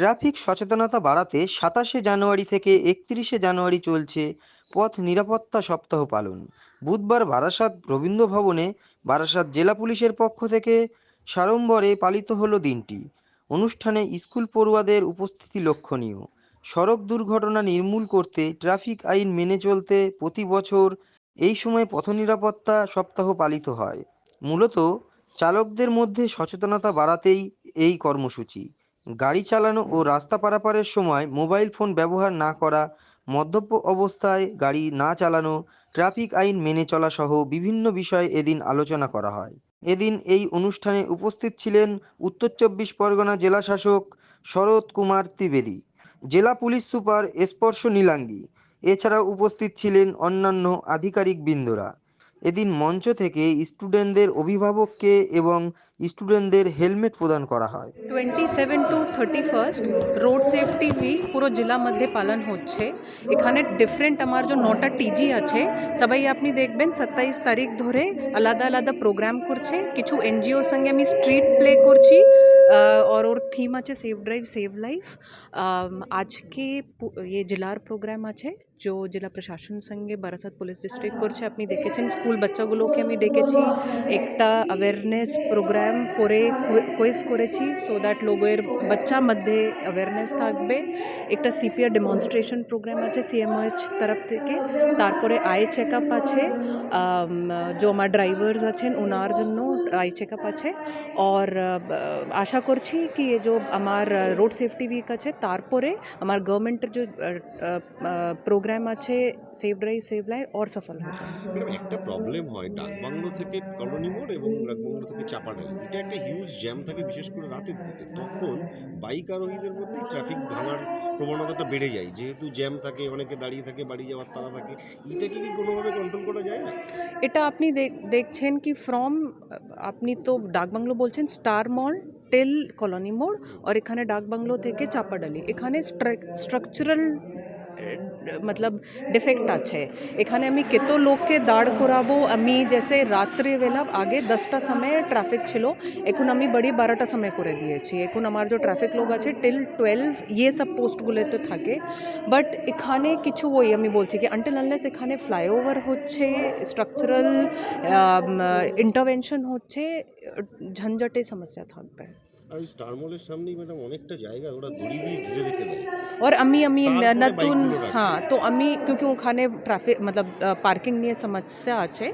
Traffic সচেতনতা বাড়াতে সাতাশে জানুয়ারি থেকে একত্রিশে জানুয়ারি চলছে পথ নিরাপত্তা সপ্তাহ পালন। বুধবার বারাসাত রবীন্দ্র ভবনে বারাসাত জেলা পুলিশের পক্ষ থেকে সাড়ম্বরে পালিত হলো দিনটি। অনুষ্ঠানে স্কুল পড়ুয়াদের উপস্থিতি লক্ষণীয়। সড়ক দুর্ঘটনা নির্মূল করতে ট্রাফিক আইন মেনে চলতে প্রতি বছর এই সময় পথ নিরাপত্তা সপ্তাহ পালিত হয়। মূলত চালকদের মধ্যে সচেতনতা বাড়াতেই এই কর্মসূচি। গাড়ি চালানো ও রাস্তা পারাপারের সময় মোবাইল ফোন ব্যবহার না করা মদ্যপ অবস্থায় গাড়ি না চালানো, ট্রাফিক আইন মেনে চলা সহ বিভিন্ন বিষয়ে এদিন আলোচনা করা হয়। এদিন এই অনুষ্ঠানে উপস্থিত ছিলেন উত্তর চব্বিশ পরগনা জেলা শাসক শরৎ কুমার ত্রিবেদী, জেলা পুলিশ সুপার স্পর্শ নীলাঙ্গি, এছাড়াও উপস্থিত ছিলেন অন্যান্য আধিকারিক বৃন্দরা। এদিন মঞ্চ থেকে স্টুডেন্টদের অভিভাবককে এবং স্টুডেন্টদের হেলমেট প্রদান করা হয়। Twenty seven to thirty first road safety week পুরো জেলা মধ্যে পালন হচ্ছে। এখানে ডিফারেন্ট আমার যে নটা টিজি আছে, সবাই আপনি দেখবেন সাতাইশ তারিখ ধরে আলাদা আলাদা প্রোগ্রাম করছে। কিছু এনজিও সঙ্গে আমি স্ট্রিট প্লে করছি আর ওর থিম আছে সেভ ড্রাইভ সেভ লাইফ আজকে ইয়ে জেলার প্রোগ্রাম আছে যে জেলা প্রশাসন সঙ্গে বারাসাত পুলিশ ডিস্ট্রিক্ট করছে, আপনি দেখেছেন স্কুল বাচ্চাগুলোকে আমি ডেকেছি একটা অ্যাওয়ারনেস প্রোগ্রাম পরে কোয়েস করেছি সো দ্যাট লোগোয়ের বাচ্চা মধ্যে অ্যাওয়ারনেস থাকবে একটা সিপিআর ডেমনস্ট্রেশন প্রোগ্রাম আছে সিএমওএইচ তরফ থেকে তারপরে আই চেক আপ আছে যে আমার ড্রাইভার্স আছেন ওনার জন্য আই চেকআপ আছে। আর আশা করছি কি এ যে আমার রোড সেফটি উইক আছে তারপরে আমার গভর্নমেন্টের যে প্রোগ্রাম আছে সেভ ড্রাইভ সেভ লাইফ और সফল হবে একটা প্রবলেম হয় ডাকবাংলো থেকে কলোনি মোড় এবং ডাকবাংলো থেকে চাপাডালি। এটা একটা হিউজ জ্যাম থাকে বিশেষ করে রাতের দিকে। তখন বাইক আরোহীদের মধ্যে ট্রাফিক ভাঙার প্রবণতাটা বেড়ে যায়। যেহেতু জ্যাম থাকে অনেকে দাঁড়িয়ে থাকে বাড়ি যাওয়ার তারা থাকে এটাকে কি কোনোভাবে কন্ট্রোল করা যায় না? এটা আপনি দেখ- দেখছেন কি ফ্রম আপনি তো ডাকবাংলো বলছেন, স্টার মল, টেল কলোনি মোড়, আর এখানে ডাকবাংলো থেকে চাপাডালি। এখানে স্ট্রাকচারাল মতলব ডিফেক্ট আছে এখানে আমি কত লোককে দাঁড় করাবো আমি জেসে রাত্রিবেলা আগে দশটা সময় ট্রাফিক ছিল এখন আমি বড়ি বারোটা সময় করে দিয়েছি এখন আমার যে ট্রাফিক লোক আছে টিল টুয়েলভ ইয়ে সব পোস্টগুলোতে থাকে বাট এখানে কিছু ওই আমি বলছি কি আনটিল আনলেস এখানে ফ্লাইওভার হচ্ছে স্ট্রাকচারাল ইন্টারভেনশন হচ্ছে ঝঞ্ঝাটে সমস্যা থাকবে আর ওই স্টার মলের সামনেই ম্যাডাম অনেকটা জায়গা ওরা দড়ি দিয়ে ঘিরে রেখে দেয় और আমি আমি তারপরে নতুন বাইকগুলো রাখে। হ্যাঁ তো আমি क्योंकि ওখানে ট্রাফিক মতলব পার্কিং নিয়ে সমস্যা আছে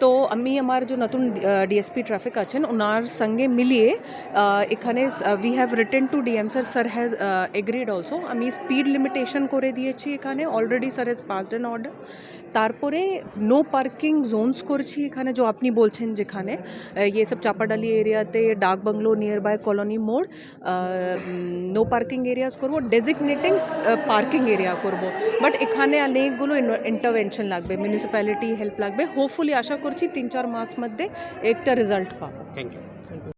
তো আমি আমার যে নতুন ডিএসপি ট্রাফিক আছেন ওনার সঙ্গে মিলিয়ে আহ, এখানে we have written to DM sir sir has agreed also আমি স্পিড লিমিটেশন করে দিয়েছি এখানে already sir has passed an order তারপরে নো পার্কিং জোনস করছি এখানে যে আপনি বলছেন যেখানে আহ, ইয়ে সব চাপাডালি এরিয়াতে ডাক বাংলো নিয়ার বাই কলোনি মোড় নো পার্কিং এরিয়াস করব ডেজিগনেটিং পার্কিং এরিয়া করব। বাট এখানে অনেকগুলো ইন্টারভেনশন লাগবে মিউনিসিপ্যালিটি হেল্প লাগবে। হোপফুলি আশা করছি তিন চার মাস মধ্যে একটা রেজাল্ট পাবো। Thank you